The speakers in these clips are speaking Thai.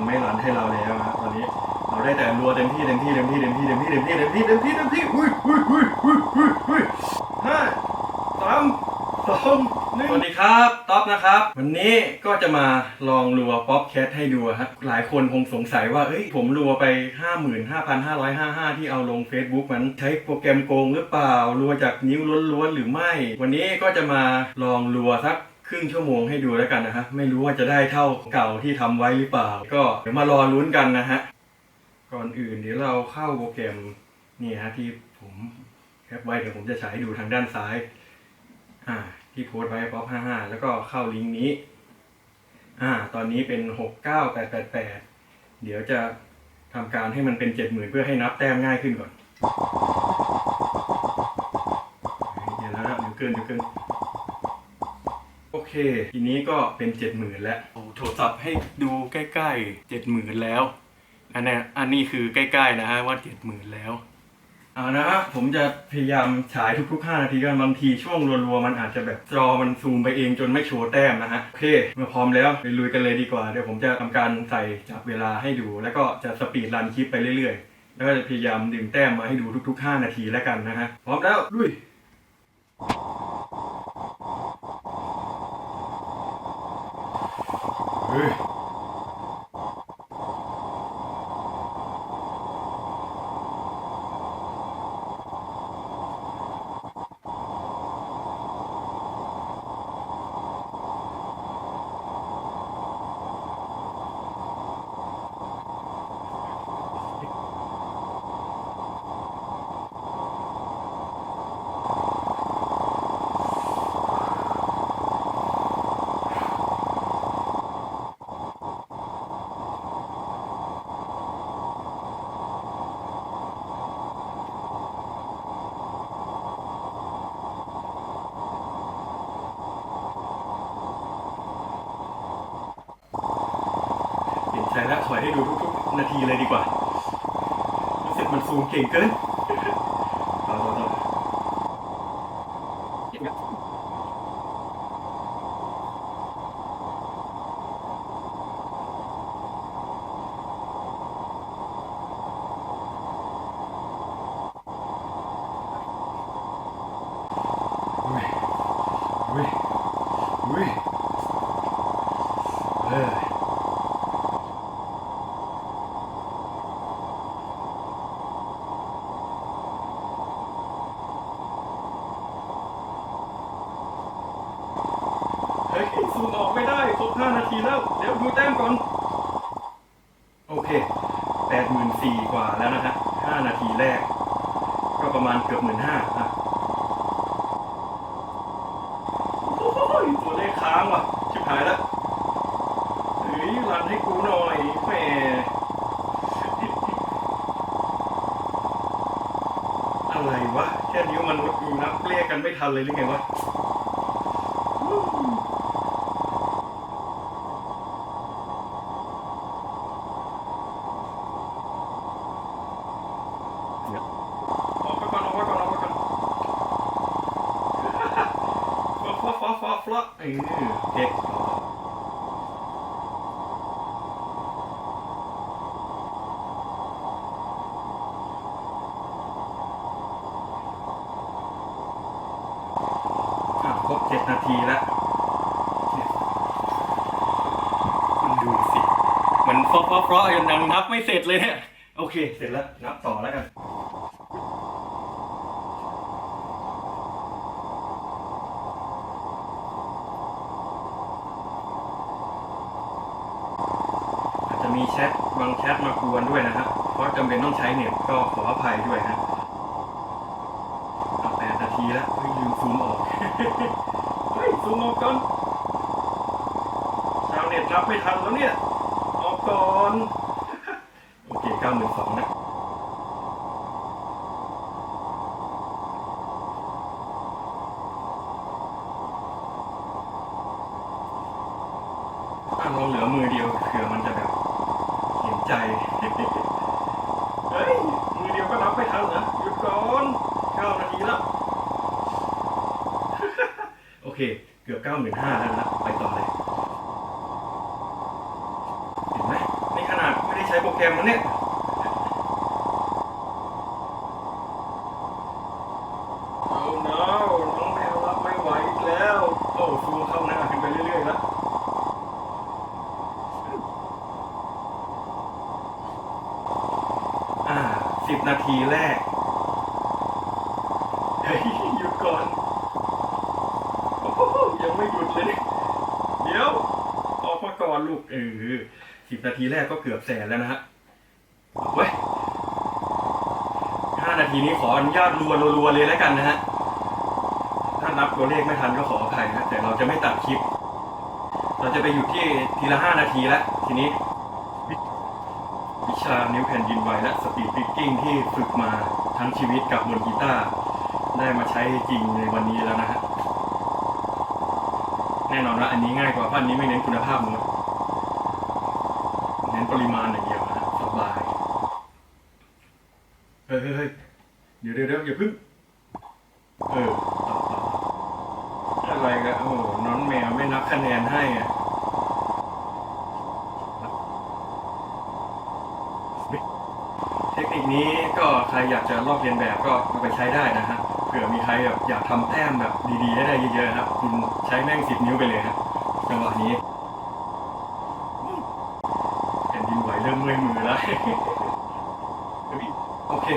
ันไม่รันให้เราแล้วนะตอนนี้เราได้แต่รัวเต็มที่เต็มที่เต็มที่เต็มที่เต็มที่เต็มที่เต็มที่เต็มที่เต็มที่อุ้ยอุ้ยอุ้ยอุ้ยอุ้ยอุ้ยห้าสามสองหนึ่งสวัสดีครับท็อปนะครับ วันนี้ก็จะมาลองรัวป๊อปแคทให้ดูครับหลายคนคงสงสัยว่าเอ้ยผมรัวไป 55,555 ที่เอาลง Facebook มันใช้โปรแกรมโกงหรือเปล่ารัวจากนิ้วล้วนๆหรือไม่ วันนี้ก็จะมาลองรัวสัก ครึ่งชั่วโมงให้ดูแล้วกันนะฮะไม่รู้ว่าจะได้เท่าเก่าที่ทำไว้หรือเปล่า ก็เดี๋ยวมารอลุ้นกันนะฮะก่อนอื่นเดี๋ยวเราเข้าโปรแกรมนี่ฮะที่ผมแคปไว้เดี๋ยวผมจะฉายให้ดูทางด้านซ้าย อ่า ที่โพสต์ไว้ป๊อป55 แล้วก็เข้าลิงก์นี้ อ่า ตอนนี้เป็น 69888 เดี๋ยวจะทำการให้มันเป็น 70,000 เพื่อให้นับแต้มง่ายขึ้นก่อนเดี๋ยวแล้วนะเดี๋ยวเกินเดี๋ยวเกิน เค ทีนี้ก็เป็นเจ็ดหมื่นแล้วโอ้โทรศัพท์ให้ดูใกล้ๆเจ็ดหมื่นแล้ว อันนี้อันนี้คือใกล้ๆนะฮะว่าเจ็ดหมื่นแล้วเอานะฮะผมจะพยายามฉายทุกๆ 5 นาทีกันบางทีช่วงรัวๆ มันอาจจะแบบจอมันซูมไปเองจนไม่โชว์แต้มนะฮะ โอเคเมื่อพร้อมแล้วไปลุยกันเลยดีกว่า เดี๋ยวผมจะทำการใส่จับเวลาให้ดู แล้วก็จะสปีดรันคลิปไปเรื่อยๆ แล้วก็จะพยายามดึงแต้มมาให้ดูทุก ๆ 5 นาทีแล้วกันนะฮะ พร้อมแล้วลุย นใจแล้วถอยให้ดูทุกๆนาทีเลยดีกว่ารู้สึกมันซูมเก่งเกินต่อต่อต่ออุ้ยอุ้ยอุ้ยเฮ้ย เฮ้ยซูมออกไม่ได้ครบ5นาทีแล้ว เดี๋ยวดูแต้มก่อน โอเคแปดหมื่นสี่กว่าแล้วนะฮะ5นาทีแรก ก็ประมาณเกือบหมื่นห้าอะโอ้ยตัวเลขค้างว่ะ ชิบหายแล้วเฮ้ยรันให้กูหน่อยแหมอะไรวะ แค่นิ้วมันวัดดูนับเลขกันไม่ทันเลยหรือไงวะ ออกไปก่อนออกไปก่อนออกไปก่อนฟ้าฟ้าฟ้าฟ้าฟ้าเออเด็กอะครบเจ็ดนาทีแล้วเนี่ย คุณดูสิเหมือนฟ้าฟ้าฟ้ายังนับไม่เสร็จเลยเนี่ย โอเค เสร็จแล้ว นับต่อแล้วกันอาจจะมีแชทบางแชทมากวนด้วยนะฮะเพราะจำเป็นต้องใช้เน็ตก็ขออภัยด้วยฮะแปดนาทีแล้วเฮ้ยลืมซูมออก เฮ้ยซูมออกก่อนชาวเน็ตรับไม่ทันแล้วเนี่ย ออกก่อน โอเคเก้าหมื่นสองนะถ้าเราเหลือมือเดียวเผื่อมันจะแบบเห็นใจ เฮ้ย มือเดียวก็นับไม่ทันนะหยุดก่อนเก้านาทีแล้ว โอเค เเก้าหมื่นห้าแล้วนะไปต่อเลยเห็นไหมไม่ได้ใช้โปรแกรมมันเนี่ยเอา no น้องแมวรับไม่ไหวอีกแล้ว โอ้ซูเข้าหน้าขึ้นไปเรื่อยๆแล้วอ่าสิบนาทีแรก เฮ้ย หยุดก่อน โอ้โหยังไม่หยุดเลย เดี๋ยว ออกมาก่อนลูก เออสิบนา ทีแรกก็เกือบแสนแล้วนะฮะเว้ยห้านาทีนี้ขออนุญาตรัวรัวเลยแล้วกันนะฮะ ถ้านับตัวเลขไม่ทันก็ขออภัยนะ แต่เราจะไม่ตัดคลิป เราจะไปอยู่ที่ทีละห้านาทีแล้วทีนี้ วิชานิ้วแผ่นดินไหวและสปีดปิกกิ้งที่ฝึกมาทั้งชีวิตกับบนกีตาร์ได้มาใช้จริงในวันนี้แล้วนะฮะ แน่นอนว่าอันนี้ง่ายกว่าเพราะอันนี้ไม่เน้นคุณภาพโน้ตเน้น ปริมาณอย่างเดียวนะสบายเฮ้ยเฮ้ยเดี๋ยวเดี๋ยวเดี๋ยวอย่าพึ่งเออต่อต่ออะไรกันโอ้น้องแมวไม่นับคะแนนให้อะเทคนิคนี้ก็ใครอยากจะลอกเรียนแบบก็เอาไปใช้ได้นะฮะเผื่อมีใครแบบอยากทำแต้มแบบดีๆได้เยอะๆครับ คุณใช้แม่งสิบนิ้วไปเลยครับจังหวะนี้แผ่นดินไหวเริ่มเมื่อยมือแล้ว โอเค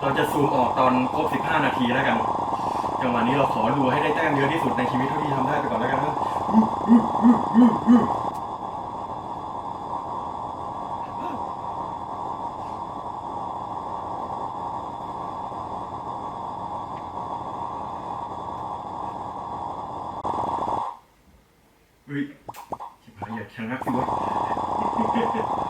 เราจะซูมออกตอนครบ 15 นาทีแล้วกัน จังหวะนี้เราขอดูให้ได้แต้มเยอะที่สุดในชีวิตเท่าที่ทำได้ไปก่อนแล้วกันนะเฮ้ยชิบหายอย่าชะงักสิวะ เหนื่อย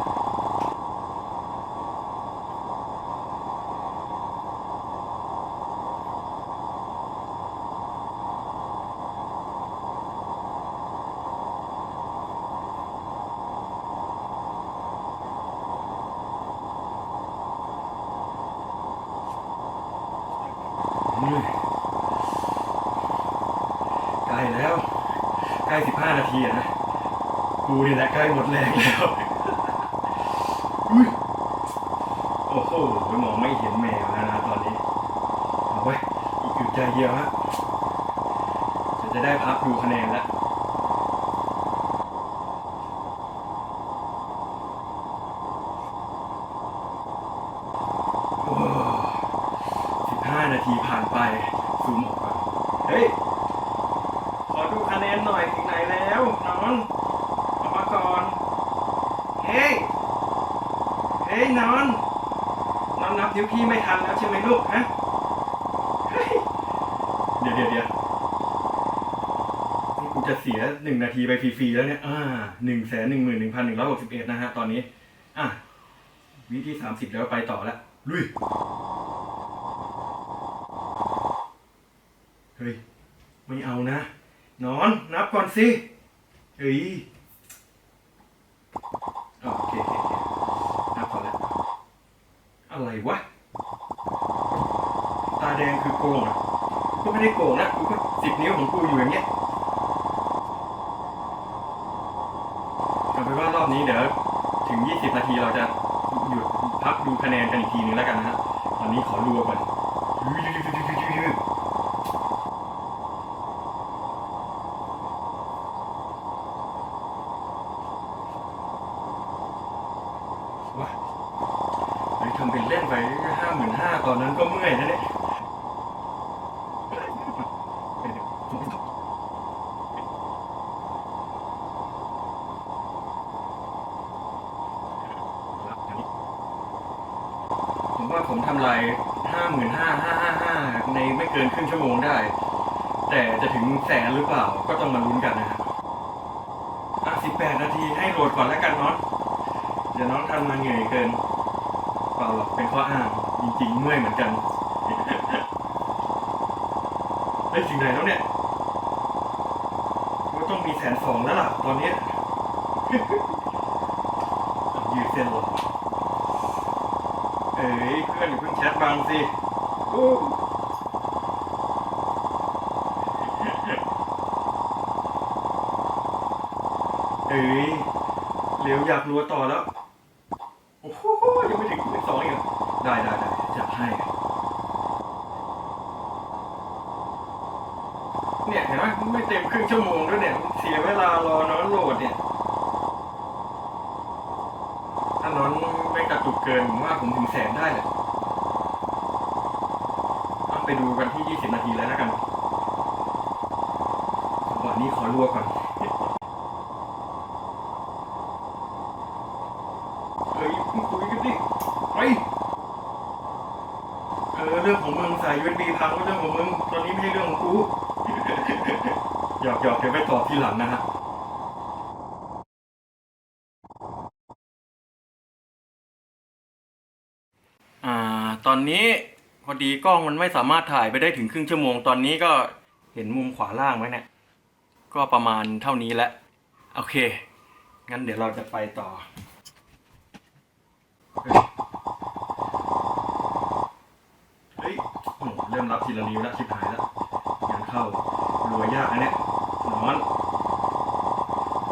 ใกล้แล้ว ใกล้สิบห้านาทีนะ กูนี่แหละใกล้หมดแรงแล้วอุ้ยโอ้โหมองไม่เห็นแมวแล้วนะตอนนี้ เอาไว้อีกอึดใจเดียวฮะจะจะได้พักดูคะแนนแล้ว 5 นาทีผ่านไปซูมออกมาเฮ้ย ขอดูคะแนนหน่อยถึงไหนแล้วนอนออกมาก่อน เฮ้ย เฮ้ยนอนนอนนับนิ้วพี่ไม่ทันแล้วใช่ไหมลูกฮะเดี๋ยวเดี๋ยวเดี๋ยวนี่กูจะเสียหนึ่งนาทีไปฟรีๆแล้วเนี่ย อ่าหนึ่งแสนหนึ่งหมื่นหนึ่งพันหนึ่งร้อยหกสิบเอ็ดนะฮะ ตอนนี้ อะวิธีสามสิบแล้วไปต่อแล้วลุย นะ นอน นับก่อนสิเฮ้ยโอเคนับก่อนแล้วอะไรวะ ตาแดงคือโกงอะกูก็ไม่ได้โกงนะกูก็สิบนิ้วของกูอยู่อย่างเงี้ยเอาเป็นว่ารอบนี้เดี๋ยวถึง20นาทีเราจะหยุดพักดูคะแนนกันอีกทีนึงแล้วกันนะฮะตอนนี้ขอรัวก่อน ว้าเฮ้ยทำเป็นเล่นไปห้าหมื่นห้าตอนนั้นก็เมื่อยนะเนี่ย ผมว่าผมทำลายห้าหมื่นห้าห้าห้าห้าในไม่เกินครึ่งชั่วโมงได้ แต่จะถึงแสนหรือเปล่า ก็ต้องมาลุ้นกันนะฮะอะสิบแปดนาทีให้โหลดก่อนแล้วกันน้องเดี๋ยวน้องทำมา เกินเปล่าหรอกเป็นข้ออ้างจริงๆเมื่อยเหมือนกันเฮ้ยถึงไหนแล้วเนี่ยก็ต้องมีแสนสองแล้วล่ะตอนเนี้ยยืดเส้นหรอเอ้ยเพื่อนอย่าเพิ่งแชทบังสิโอ้เอ้ยเร็วอยากรัวต่อแล้ว โอ้ ไม่เต็มครึ่งชั่วโมงด้วยเนี่ย เสียเวลารอนอนโหลดเนี่ยถ้านอนไม่กระตุกเกินผมว่าผมถึงแสนได้แหละต้องไปดูกันที่ 20 นาทีแล้วแล้วกันวันนี้ขอรัวก่อน เฮ้ยมึงคุยกันดิไปเออเรื่องของมึงใส่ USB พังก็เรื่องของมึง ตอนนี้ไม่ใช่เรื่องของกู หยอกหยอกเดี๋ยวไปตอบทีหลังนะฮะอ่าตอนนี้พอดีกล้องมันไม่สามารถถ่ายไปได้ถึงครึ่งชั่วโมง ตอนนี้ก็เห็นมุมขวาล่างไว้เนี่ย ก็ประมาณเท่านี้แหละโอเค งั้นเดี๋ยวเราจะไปต่อ เฮ้ยโหเริ่มรับทีละนิ้วแล้วชิบหายแล้วงานเข้ารวยยากนะเนี่ย อน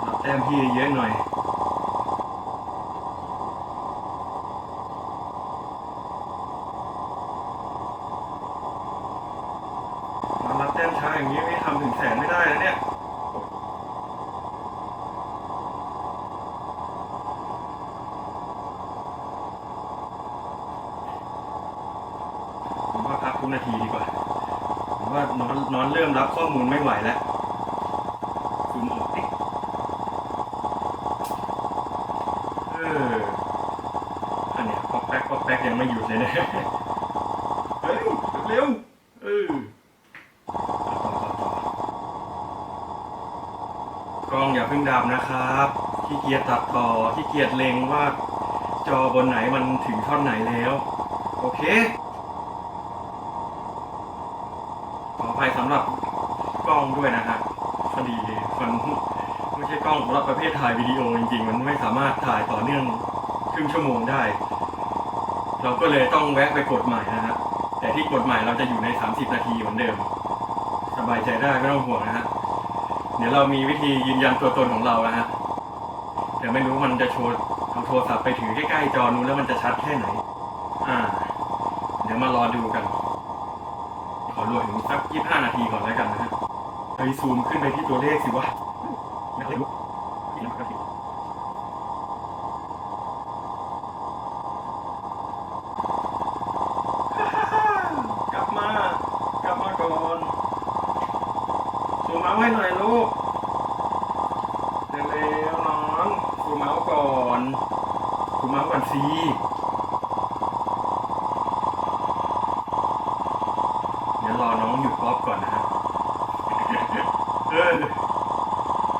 รับแต้มพี่เยอะหน่อยมารับแต้มช้าอย่างนี้ไม่ทำถึงแสนไม่ได้นะเนี่ยผมว่าพักทุกนาทีดีกว่าผมว่านอนนอนเริ่มรับข้อมูลไม่ไหวแล้วซูมออกดิเออ อันเนี้ยป๊อก แป๊กป๊อกแป๊กยังไม่หยุดเลยเนี่ยเฮ้ยเร็วเออต่อต่อต่อกล้องอย่าเพิ่งดับนะครับขี้เกียจตัดต่อขี้เกียจเล็งว่า จอบนไหนมันถึงท่อนไหนแล้ว โอเคขออภัยสำหรับกล้องด้วยนะฮะพอดีมันไม่ใช่กล้องสำหรับประเภทถ่ายวิดีโอจริงๆ มันไม่สามารถถ่ายต่อเนื่องครึ่งชั่วโมงได้ เราก็เลยต้องแวะไปกดใหม่นะฮะแต่ที่กดใหม่เราจะอยู่ใน 30 นาทีเหมือนเดิม สบายใจได้ไม่ต้องห่วงนะฮะเดี๋ยวเรามีวิธียืนยันตัวตนของเรานะฮะเดี๋ยวไม่รู้มันจะโชว์เอาโทรศัพท์ไปถือใกล้ๆจอนู้นแล้วมันจะชัดแค่ไหน อ่า เดี๋ยวมารอดูกัน ขอรวมถึงสักยี่ห้านาทีก่อนแล้วกันนะฮะไปซูมขึ้นไปที่ตัวเลขสิวะไม่รู้นี่นะครับกลับมา กลับมาก่อน ซูมเอาให้หน่อยลูกเร็วๆน้องซูมเอาก่อนซูมเอาก่อนสิ เดี๋ยวรอน้องหยุดรอบก่อนนะฮะ เออ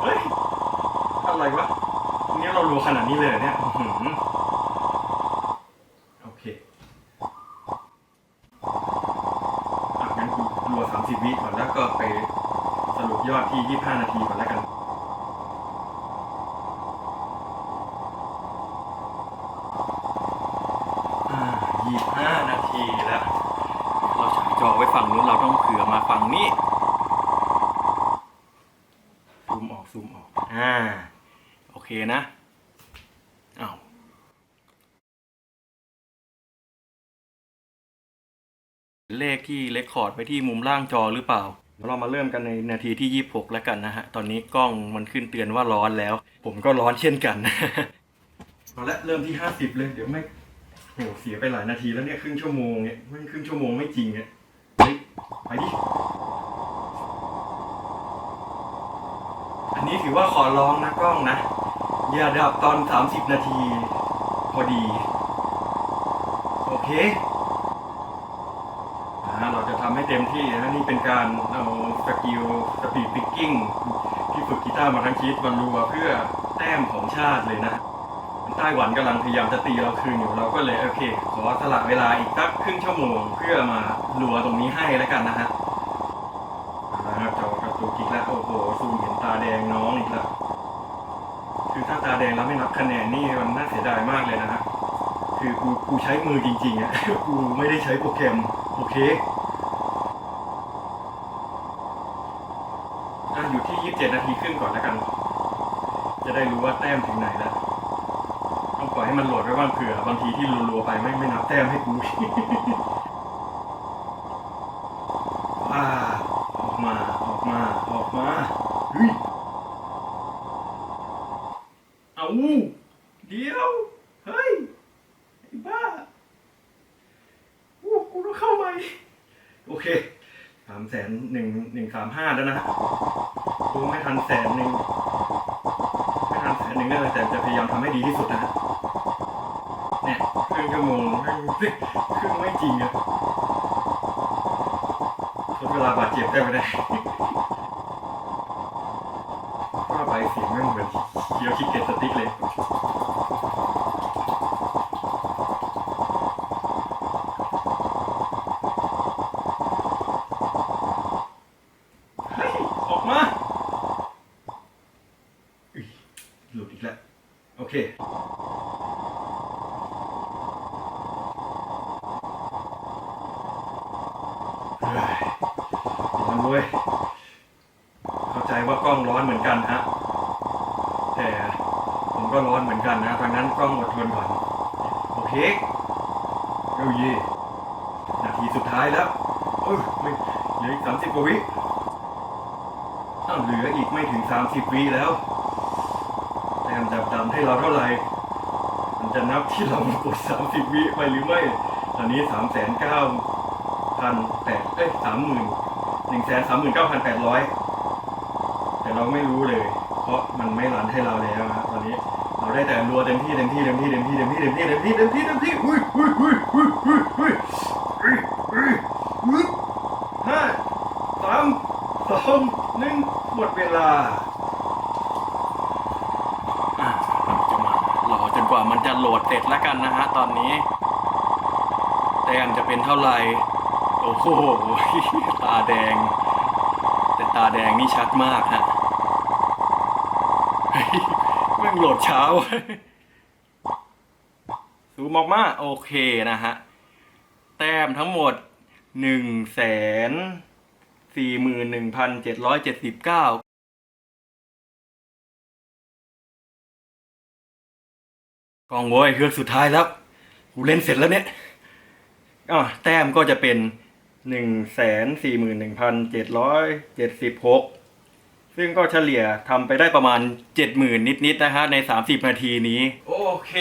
เฮ้ย อะไรวะอันนี้เรารัวขนาดนี้เลยเหรอเนี่ยอื้อหือโอเค อะงั้นกูรัวสามสิบวิก่อนแล้วก็ไปสรุปยอดที่ยี่ห้านาทีก่อนแล้วกัน อ่ายี่ห้านาทีแล้ว เราฉายจอไว้ฝั่งนู้นเราต้องเผื่อมาฝั่งนี้ ซูมออกซูมออก อ่า โอเคนะอ้าวเลขที่เลคคอร์ดไปที่มุมล่างจอหรือเปล่า เรามาเริ่มกันในนาทีที่ 26 แล้วกันนะฮะ ตอนนี้กล้องมันขึ้นเตือนว่าร้อนแล้ว ผมก็ร้อนเช่นกันเอาละเริ่มที่ 50 เลย เดี๋ยวไม่ โหเสียไปหลายนาทีแล้วเนี่ยครึ่งชั่วโมงเนี่ยไม่ครึ่งชั่วโมงไม่จริงเนี่ยเฮ้ยไปดิอันนี้ถือว่าขอร้องนะกล้องนะ อย่าดับตอน 30 นาที พอดี โอเคอเราจะทำให้เต็มที่นะนี่เป็นการเอาสกิลสปีดปิกกิ้งที่ฝึกกีตาร์มาทั้งชีวิตบรรลุเพื่อแต้มของชาติเลยนะ ไต้หวันกำลังพยายามจะตีเราคืนอยู่เราก็เลยโอเค ขอสละเวลาอีกสักครึ่งชั่วโมง เพื่อมาลัวตรงนี้ให้แล้วกันนะฮะเอาละครับจอกระตุกอีกแล้วโอ้โหซูมเห็นตาแดงน้องอีกแล้วคือถ้าตาแดงแล้วไม่นับคะแนนนี่มันน่าเสียดายมากเลยนะฮะคือกูกูใช้มือจริงๆอะกูไม่ได้ใช้โปรแกรมโอเคอะอยู่ที่ 27 นาทีครึ่งก่อนแล้วกัน จะได้รู้ว่าแต้มถึงไหนแล้ว ต้องปล่อยให้ มันโหลดไว้บ้างเผื่อบางทีที่รัวๆไปไม่ไม่นับแต้มให้กูว้าออกมาออกมาออกมาเฮ้ยเอาเดี๋ยวเฮ้ยไอ้บ้าอู้กูต้องเข้าใหม่โอเคสามแสนหนึ่งหนึ่งสามห้าแล้วนะกูไม่ทันแสนหนึ่งไม่ทันแสนหนึ่งแน่เลยแต่จะพยายามทำให้ดีที่สุดนะฮะ รึ่งชั่วโมงครึ่งครึ่งไม่จริงอะทดเวลาบาดเจ็บได้ไม่ได้ว่าไปเสียงไม่เหมือนเคียวคิกเก็ตสติ๊กเลย เฮ้ย ออกมาอุ๊ยหลุดอีกแล้ว โอเค เฮ้ยร้อนเว้ย เข้าใจว่ากล้องร้อนเหมือนกันฮะ แต่ผมก็ นเหมือนกันนะทางนั้นกล้องอดทนก่อนโอเคเอ้ยเย่นาทีสุดท้ายแล้วเอ้ยไม่เหลืออีกสามสิบกว่าวิอ้าเหลืออีกไม่ถึงสามสิบวิแล้วแต่มันจะดำให้เราเท่าไหร่มันจะนับที่เรากดสามสิบวิไปหรือไม่ ตอนนี้สามแสนเก้าพันแปดเอ้ยสามหมื่นหนึ่งแสนสามหมื่นเก้าพันแปดร้อยแต่เราไม่รู้เลย เพราะมันไม่รันให้เราแล้วนะตอนนี้ ได้แต่รัวเต็มที่เต็มที่เต็มที่เต็มที่เต็มที่เต็มที่เต็มที่เต็มที่เต็มที่อุ้ยอุ้ยอุ้ยอุ้ยอุ้ยอุ้ยอุ้ยอุ้ยอุ้ยห้าสามสองหนึ่งหมดเวลาอ่เราจะมารอจนกว่ามันจะโหลดเสร็จแล้วกันนะฮะตอนนี้แต้มจะเป็นเท่าไหร่โอ้โหตาแดง แต่ตาแดงนี่ชัดมากฮะ แม่งโหลดช้าเว้ยซูมออกมาโอเคนะฮะ แต้มทั้งหมดหนึ่งแสนสี่หมื่นหนึ่งพันเจ็ดร้อยเจ็ดสิบเก้ากองโว้ยเครื่องสุดท้ายแล้ว กูเล่นเสร็จแล้วเนี่ยอะแต้มก็จะเป็นหนึ่งแสนสี่หมื่นหนึ่งพันเจ็ดร้อยเจ็ดสิบหก ซึ่งก็เฉลี่ยทำไปได้ประมาณเจ็ดหมื่นนิดๆนะฮะในสามสิบนาทีนี้ โอเค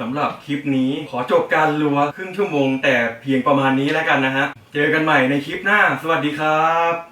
สำหรับคลิปนี้ขอจบการรัวครึ่งชั่วโมงแต่เพียงประมาณนี้แล้วกันนะฮะ เจอกันใหม่ในคลิปหน้า สวัสดีครับ